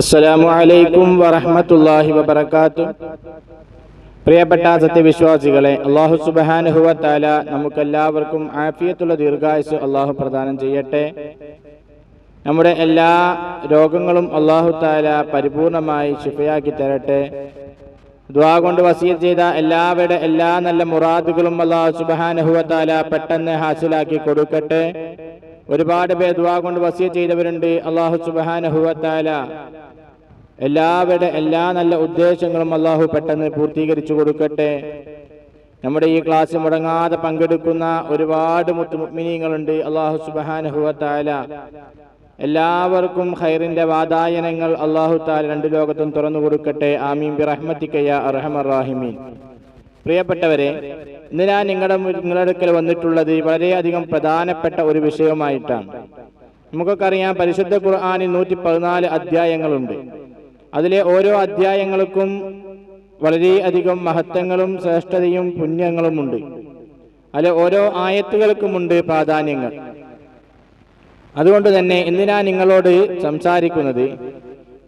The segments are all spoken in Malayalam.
അസ്സലാമു അലൈക്കും വറഹ്മത്തുള്ളാഹി വബറകാതുഹു പ്രിയപ്പെട്ട സത്യവിശ്വാസികളെ അള്ളാഹു സുബ്ഹാനഹു താല നമുക്കെല്ലാവർക്കും ആഫിയത്തുള്ള ദീർഘായുസ് അള്ളാഹു പ്രദാനം ചെയ്യട്ടെ. നമ്മുടെ എല്ലാ രോഗങ്ങളും അള്ളാഹു താല പരിപൂർണമായി ശിഫയാക്കി തരട്ടെ. ദ്വാ കൊണ്ട് വസീർ ചെയ്ത എല്ലാവരുടെ എല്ലാ നല്ല മുറാദുകളും അള്ളാഹു സുബ്ഹാനഹു താല പെട്ടെന്ന് ഹാസിലാക്കി കൊടുക്കട്ടെ. ഒരുപാട് പേർ ദ്വാ കൊണ്ട് വസിയ ചെയ്തവരുണ്ട്. അള്ളാഹു സുബ്ഹാനഹു താല എല്ലാവരുടെ എല്ലാ നല്ല ഉദ്ദേശങ്ങളും അള്ളാഹു പെട്ടെന്ന് പൂർത്തീകരിച്ചു കൊടുക്കട്ടെ. നമ്മുടെ ഈ ക്ലാസ് മുടങ്ങാതെ പങ്കെടുക്കുന്ന ഒരുപാട് മുത്തുമിനിങ്ങളുണ്ട് അള്ളാഹു സുബാനഹുവത്തായ എല്ലാവർക്കും ഖൈറിന്റെ വാതായനങ്ങൾ അള്ളാഹു താല രണ്ടു ലോകത്തും തുറന്നു കൊടുക്കട്ടെ. ആമീൻ. ബി റഹ്മത്തിക്കയ്യ അർഹമറാഹിമീൻ പ്രിയപ്പെട്ടവരെ ഇന്ന് ഞാൻ നിങ്ങളുടെ നിങ്ങളുടെ അടുക്കൽ വന്നിട്ടുള്ളത് വളരെയധികം പ്രധാനപ്പെട്ട ഒരു വിഷയമായിട്ടാണ് നമുക്കൊക്കെ അറിയാം പരിശുദ്ധ ഖുർആാനിൽ നൂറ്റി പതിനാല് അധ്യായങ്ങളുണ്ട്. അതിലെ ഓരോ അധ്യായങ്ങൾക്കും വളരെയധികം മഹത്വങ്ങളും ശ്രേഷ്ഠതയും പുണ്യങ്ങളുമുണ്ട്. അതിലെ ഓരോ ആയത്തുകൾക്കുമുണ്ട് പ്രാധാന്യങ്ങൾ. അതുകൊണ്ട് തന്നെ ഇന്ന് ഞാൻ നിങ്ങളോട് സംസാരിക്കുന്നത്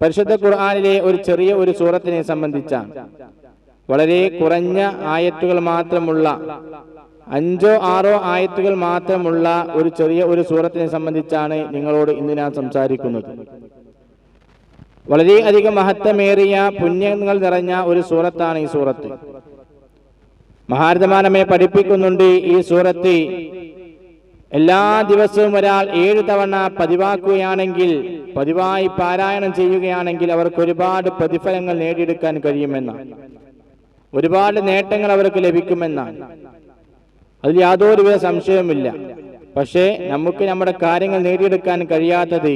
പരിശുദ്ധ ഖുർആാനിലെ ഒരു ചെറിയ ഒരു സൂറത്തിനെ സംബന്ധിച്ചാണ്. വളരെ കുറഞ്ഞ ആയത്തുകൾ മാത്രമുള്ള അഞ്ചോ ആറോ ആയത്തുകൾ മാത്രമുള്ള ഒരു ചെറിയ ഒരു സൂറത്തിനെ സംബന്ധിച്ചാണ് നിങ്ങളോട് ഇന്ന് ഞാൻ സംസാരിക്കുന്നത്. വളരെ അധികം മഹത്വമേറിയ പുണ്യങ്ങൾ നിറഞ്ഞ ഒരു സൂറത്താണ് ഈ സൂറത്ത്. മഹാരഥമാനമെ പഠിപ്പിക്കുന്നുണ്ട് ഈ സൂറത്ത്. എല്ലാ ദിവസവും ഒരാൾ ഏഴ് തവണ പതിവാക്കുകയാണെങ്കിൽ പതിവായി പാരായണം ചെയ്യുകയാണെങ്കിൽ അവർക്ക് ഒരുപാട് പ്രതിഫലങ്ങൾ നേടിയെടുക്കാൻ കഴിയുമെന്നാണ്. ഒരുപാട് നേട്ടങ്ങൾ അവർക്ക് ലഭിക്കുമെന്നാണ്. അതിൽ യാതൊരുവിധ സംശയവുമില്ല. പക്ഷേ നമുക്ക് നമ്മുടെ കാര്യങ്ങൾ നേടിയെടുക്കാൻ കഴിയാത്തത്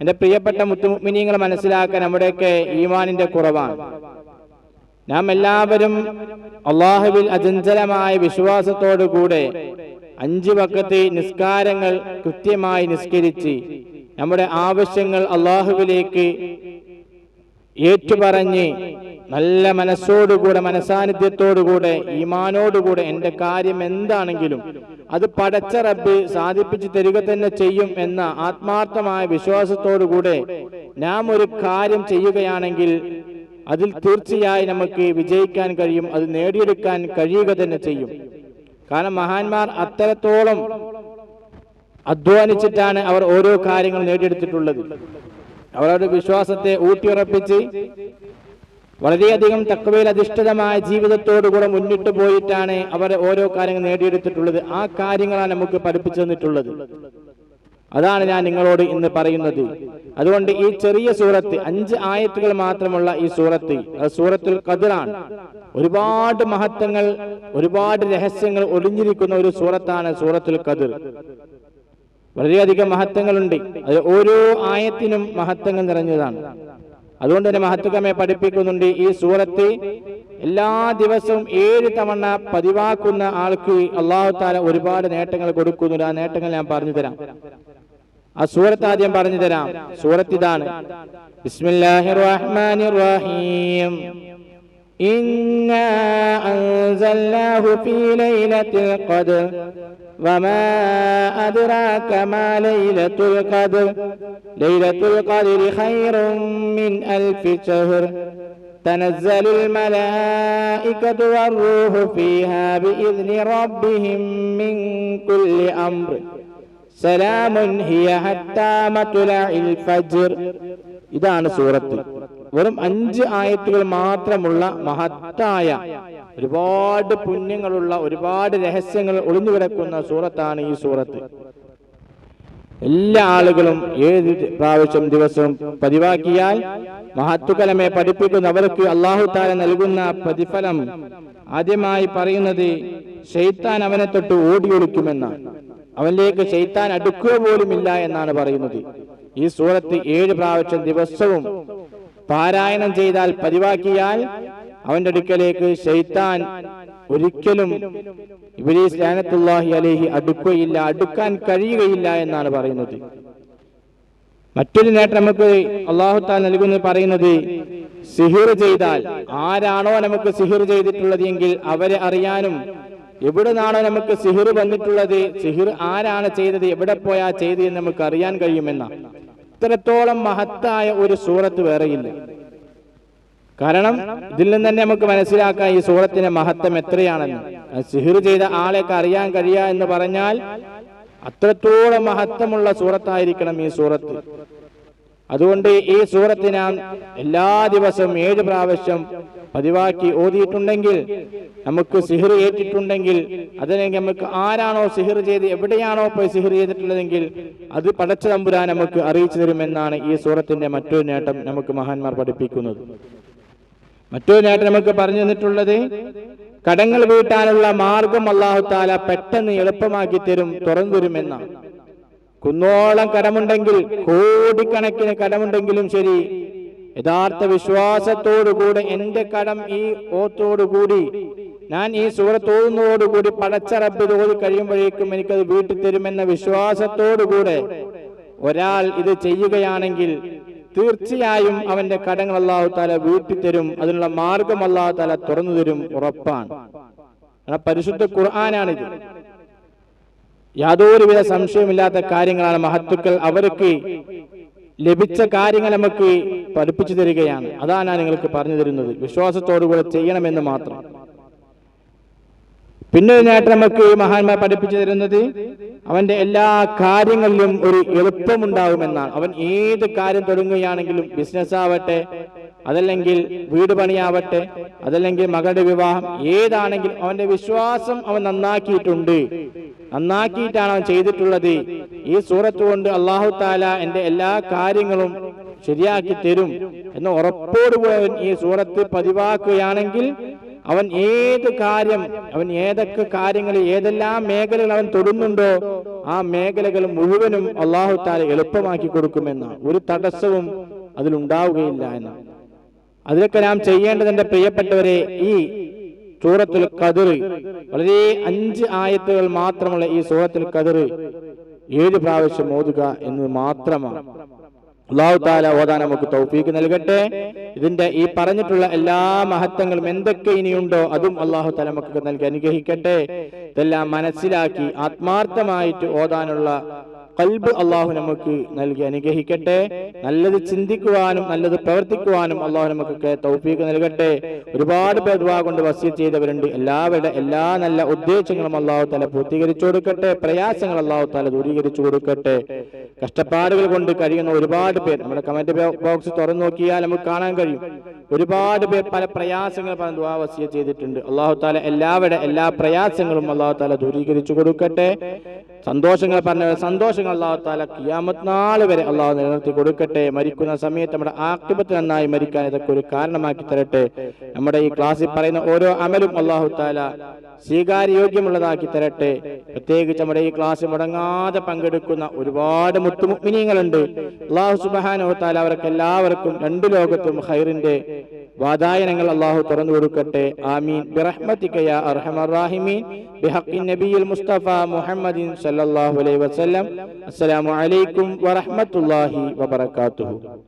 എന്റെ പ്രിയപ്പെട്ട മുത്തുമിനിങ്ങൾ മനസ്സിലാക്കാൻ നമ്മുടെയൊക്കെ ഈമാനിന്റെ കുറവാണ്. നാം എല്ലാവരും അള്ളാഹുവിൽ അചഞ്ചലമായ വിശ്വാസത്തോടു കൂടെ അഞ്ച് വക്കത്തെ നിസ്കാരങ്ങൾ കൃത്യമായി നിസ്കരിച്ച് നമ്മുടെ ആവശ്യങ്ങൾ അള്ളാഹുവിലേക്ക് ഏറ്റുപറഞ്ഞ് നല്ല മനസ്സോടുകൂടെ മനസാന്നിധ്യത്തോടുകൂടെ ഈമാനോടുകൂടെ എന്റെ കാര്യം എന്താണെങ്കിലും അത് പടച്ച റബ്ബ് സാധിപ്പിച്ചു തരിക തന്നെ ചെയ്യും എന്ന ആത്മാർത്ഥമായ വിശ്വാസത്തോടുകൂടെ നാം ഒരു കാര്യം ചെയ്യുകയാണെങ്കിൽ അതിൽ തീർച്ചയായും നമുക്ക് വിജയിക്കാൻ കഴിയും അത് നേടിയെടുക്കാൻ കഴിയുക തന്നെ ചെയ്യും. കാരണം മഹാന്മാർ അത്തരത്തോളം അധ്വാനിച്ചിട്ടാണ് അവർ ഓരോ കാര്യങ്ങൾ നേടിയെടുത്തിട്ടുള്ളത്. അവരുടെ വിശ്വാസത്തെ ഊട്ടിയുറപ്പിച്ച് വളരെയധികം തക്കവയിൽ അധിഷ്ഠിതമായ ജീവിതത്തോടുകൂടെ മുന്നിട്ട് പോയിട്ടാണ് അവർ ഓരോ കാര്യങ്ങൾ നേടിയെടുത്തിട്ടുള്ളത്. ആ കാര്യങ്ങളാണ് നമുക്ക് പഠിപ്പിച്ചു തന്നിട്ടുള്ളത്. അതാണ് ഞാൻ നിങ്ങളോട് ഇന്ന് പറയുന്നത്. അതുകൊണ്ട് ഈ ചെറിയ സൂറത്ത് അഞ്ച് ആയത്തുകൾ മാത്രമുള്ള ഈ സൂറത്ത് സൂറത്തുൽ ഖദറാണ്. ഒരുപാട് മഹത്വങ്ങൾ ഒരുപാട് രഹസ്യങ്ങൾ ഒളിഞ്ഞിരിക്കുന്ന ഒരു സൂറത്താണ് സൂറത്തുൽ കതിർ വളരെയധികം മഹത്വങ്ങളുണ്ട്. അത് ഓരോ ആയത്തിനും മഹത്വങ്ങൾ നിറഞ്ഞതാണ്. അതുകൊണ്ട് തന്നെ മഹത്വകമെ പഠിപ്പിക്കുന്നുണ്ട് ഈ സൂറത്ത് എല്ലാ ദിവസവും ഏഴ് തവണ പതിവാക്കുന്ന ആൾക്ക് അള്ളാഹു താല ഒരുപാട് നേട്ടങ്ങൾ കൊടുക്കുന്നുണ്ട് ആ നേട്ടങ്ങൾ ഞാൻ പറഞ്ഞു തരാം ആ സൂറത്ത് ആദ്യം പറഞ്ഞു തരാം സൂറത്ത് ഇതാണ് ബിസ്മില്ലാഹിർ റഹ്മാനിർ റഹീം إنا أنزلناه في ليلة القدر وما أدراك ما ليلة القدر ليلة القدر خير من ألف شهر تنزل الملائكة والروح فيها بإذن ربهم من كل أمر سلام هي حتى مطلع الفجر ഇതാണ് സൂറത്ത് വെറും അഞ്ച് ആയത്തുകൾ മാത്രമുള്ള മഹത്തായ ഒരുപാട് പുണ്യങ്ങളുള്ള ഒരുപാട് രഹസ്യങ്ങൾ ഒളിഞ്ഞു കിടക്കുന്ന സൂറത്താണ് ഈ സൂറത്ത്. എല്ലാ ആളുകളും ഏത് പ്രാവശ്യം ദിവസവും പതിവാക്കിയാൽ മഹത്വകലമെ പഠിപ്പിക്കുന്നവർക്ക് അള്ളാഹു താല നൽകുന്ന പ്രതിഫലം ആദ്യമായി പറയുന്നത് ഷെയ്ത്താൻ അവനെ തൊട്ട് ഓടിയൊളിക്കുമെന്നാണ് അവനിലേക്ക് ഷെയ്ത്താൻ അടുക്കുക പോലുമില്ല എന്നാണ് പറയുന്നത്. ഈ സൂറത്ത് ഏഴ് പ്രാവശ്യം ദിവസവും പാരായണം ചെയ്താൽ പതിവാക്കിയാൽ അവന്റെ അടുക്കലേക്ക് ശൈത്താൻ ഒരിക്കലും ഇബ്ലീസ് ലാനത്തുല്ലാഹി അലേഹി അടുക്കുകയില്ല അടുക്കാൻ കഴിയുകയില്ല എന്നാണ് പറയുന്നത്. മറ്റൊരു നേട്ടം നമുക്ക് അള്ളാഹു താൻ നൽകുന്നത് പറയുന്നത് സിഹിർ ചെയ്താൽ ആരാണോ നമുക്ക് സിഹിർ ചെയ്തിട്ടുള്ളത് എങ്കിൽ അവരെ അറിയാനും എവിടെ നിന്നാണോ നമുക്ക് സിഹിർ വന്നിട്ടുള്ളത് സിഹിർ ആരാണ് ചെയ്തത് എവിടെ പോയാ ചെയ്തത് എന്ന് നമുക്ക് അറിയാൻ കഴിയുമെന്ന ഇത്രത്തോളം മഹത്തായ ഒരു സൂറത്ത് വേറെയില്ല. കാരണം ഇതിൽ നിന്ന് തന്നെ നമുക്ക് മനസ്സിലാക്കാം ഈ സൂറത്തിന്റെ മഹത്വം എത്രയാണെന്ന്. സിഹിർ ചെയ്ത ആളെയൊക്കെ അറിയാൻ കഴിയുക എന്ന് പറഞ്ഞാൽ അത്രത്തോളം മഹത്വമുള്ള സൂറത്തായിരിക്കണം ഈ സൂറത്ത്. അതുകൊണ്ട് ഈ സൂറത്ത് എല്ലാ ദിവസവും ഏഴ് പ്രാവശ്യം പതിവാക്കി ഓതിയിട്ടുണ്ടെങ്കിൽ നമുക്ക് സിഹിർ ഏറ്റിട്ടുണ്ടെങ്കിൽ അതല്ലെങ്കിൽ നമുക്ക് ആരാണോ സിഹിർ ചെയ്ത് എവിടെയാണോ പോയി സിഹിർ ചെയ്തിട്ടുള്ളതെങ്കിൽ അത് പടച്ച തമ്പുരാൻ നമുക്ക് അറിയിച്ചു തരുമെന്നാണ് ഈ സൂറത്തിന്റെ മറ്റൊരു നേട്ടം നമുക്ക് മഹാന്മാർ പഠിപ്പിക്കുന്നത്. മറ്റൊരു നേട്ടം നമുക്ക് പറഞ്ഞു തന്നിട്ടുള്ളത് കടങ്ങൾ വീട്ടാനുള്ള മാർഗം അള്ളാഹു താല പെട്ടെന്ന് എളുപ്പമാക്കി തരും തുറന്നു എന്നാണ്. കുന്നോളം കടമുണ്ടെങ്കിൽ കോടിക്കണക്കിന് കടമുണ്ടെങ്കിലും ശരി യഥാർത്ഥ വിശ്വാസത്തോടുകൂടി എന്റെ കടം ഈ ഓത്തോടുകൂടി ഞാൻ ഈ സൂറത്തോടുന്നതോടുകൂടി പടച്ചറബ് തോതി കഴിയുമ്പോഴേക്കും എനിക്കത് വീട്ടിൽ തരുമെന്ന വിശ്വാസത്തോടുകൂടെ ഒരാൾ ഇത് ചെയ്യുകയാണെങ്കിൽ തീർച്ചയായും അവന്റെ കടങ്ങൾ അള്ളാഹു താല വീട്ടിത്തരും. അതിനുള്ള മാർഗം അള്ളാഹു താല തുറന്നു തരും ഉറപ്പാണ്. പരിശുദ്ധ ഖുർആാനാണിത്. യാതൊരുവിധ സംശയമില്ലാത്ത കാര്യങ്ങളാണ് മഹത്തുക്കൾ അവർക്ക് ലഭിച്ച കാര്യങ്ങൾ നമുക്ക് പഠിപ്പിച്ചു തരികയാണ്. അതാണ് ഞാൻ നിങ്ങൾക്ക് പറഞ്ഞു തരുന്നത്. വിശ്വാസത്തോടുകൂടെ ചെയ്യണമെന്ന് മാത്രം. പിന്നെ നേട്ടം നമുക്ക് മഹാന്മാർ പഠിപ്പിച്ചു തരുന്നത് അവന്റെ എല്ലാ കാര്യങ്ങളിലും ഒരു എളുപ്പമുണ്ടാകുമെന്നാണ്. അവൻ ഏത് കാര്യം തുടങ്ങുകയാണെങ്കിലും ബിസിനസ് ആവട്ടെ അതല്ലെങ്കിൽ വീട് പണിയാവട്ടെ അതല്ലെങ്കിൽ മകളുടെ വിവാഹം ഏതാണെങ്കിലും അവന്റെ വിശ്വാസം അവൻ നന്നാക്കിയിട്ടുണ്ട്. നന്നാക്കിയിട്ടാണ് അവൻ ചെയ്തിട്ടുള്ളത്. ഈ സൂറത്ത് കൊണ്ട് അള്ളാഹു താല എന്റെ എല്ലാ കാര്യങ്ങളും ശരിയാക്കി തരും എന്ന് ഉറപ്പോടുകൂടി ഈ സൂറത്ത് പതിവാക്കുകയാണെങ്കിൽ അവൻ ഏത് കാര്യം അവൻ ഏതൊക്കെ കാര്യങ്ങൾ ഏതെല്ലാം മേഖലകൾ അവൻ തൊടുന്നുണ്ടോ ആ മേഖലകൾ മുഴുവനും അള്ളാഹു താല എളുപ്പമാക്കി കൊടുക്കുമെന്ന. ഒരു തടസ്സവും അതിലുണ്ടാവുകയില്ല എന്ന്. അതിലൊക്കെ നാം ചെയ്യേണ്ടത് എന്റെ പ്രിയപ്പെട്ടവരെ ഈ സൂറത്തുൽ കതിർ വളരെ അഞ്ച് ആയത്തുകൾ മാത്രമുള്ള ഈ സൂറത്തുൽ കതിർ ഏഴ് പ്രാവശ്യം ഓതുക എന്നത് മാത്രമാണ്. അള്ളാഹു ഓതാൻ നമുക്ക് തൗഫീക്ക് നൽകട്ടെ. ഇതിന്റെ ഈ പറഞ്ഞിട്ടുള്ള എല്ലാ മഹത്വങ്ങളും എന്തൊക്കെ ഇനിയുണ്ടോ അതും അള്ളാഹു താല നമുക്ക് നൽകി അനുഗ്രഹിക്കട്ടെ. ഇതെല്ലാം മനസ്സിലാക്കി ആത്മാർത്ഥമായിട്ട് ഓതാനുള്ള കൽബ് അള്ളാഹു നമുക്ക് നൽകി അനുഗ്രഹിക്കട്ടെ. നല്ലത് ചിന്തിക്കുവാനും നല്ലത് പ്രവർത്തിക്കുവാനും അള്ളാഹു നമുക്കൊക്കെ തൗഫീക്ക് നൽകട്ടെ. ഒരുപാട് പേർ കൊണ്ട് വസ്യ ചെയ്തവരുണ്ട്. എല്ലാവരുടെ എല്ലാ നല്ല ഉദ്ദേശങ്ങളും അള്ളാഹു തല പൂർത്തീകരിച്ചു കൊടുക്കട്ടെ. പ്രയാസങ്ങൾ അള്ളാഹു തല ദൂരീകരിച്ചു കൊടുക്കട്ടെ. കഷ്ടപ്പാടുകൾ കൊണ്ട് കഴിയുന്ന ഒരുപാട് പേർ നമ്മുടെ കമന്റ് ബോക്സ് തുറന്നു നോക്കിയാൽ നമുക്ക് കാണാൻ കഴിയും. ഒരുപാട് പേർ പല പ്രയാസങ്ങൾ പല ദുവാ വസ്യ ചെയ്തിട്ടുണ്ട്. അള്ളാഹു താല എല്ലാവരുടെ എല്ലാ പ്രയാസങ്ങളും അള്ളാഹു താല ദൂരീകരിച്ചു കൊടുക്കട്ടെ. സന്തോഷങ്ങൾ പറഞ്ഞ സന്തോഷങ്ങൾ അള്ളാഹു താല കിയാമത്ത് നാൾ വരെ അള്ളാഹു നിലനിർത്തി കൊടുക്കട്ടെ. മരിക്കുന്ന സമയത്ത് നമ്മുടെ ആക്ഷിപത്ത് നന്നായി മരിക്കാൻ ഇതൊക്കെ ഒരു കാരണമാക്കി തരട്ടെ. നമ്മുടെ ഈ ക്ലാസ്സിൽ പറയുന്ന ഓരോ അമലും അള്ളാഹു താല സ്വീകാര്യോഗ്യമുള്ളതാക്കി തരട്ടെ. പ്രത്യേകിച്ച് നമ്മുടെ ഈ ക്ലാസ് മുടങ്ങാതെ പങ്കെടുക്കുന്ന ഒരുപാട് മുത്തുമുക്മിനീങ്ങളുണ്ട് അള്ളാഹു സുബാനോ താല അവർക്ക് എല്ലാവർക്കും രണ്ടു ലോകത്തും ഹൈറിന്റെ വാതായനങ്ങൾ അള്ളാഹു തുറന്നു കൊടുക്കട്ടെ. ആമീൻ. ബിറഹ്മതിക യാ അർഹമർ റാഹിമീൻ. ബിഹഖി നബിയിൽ മുസ്തഫ മുഹമ്മദിൻ സല്ലല്ലാഹു അലൈഹി വസല്ലം. അസ്സലാമു അലൈക്കും വറഹ്മത്തുള്ളാഹി വബറകാതുഹു.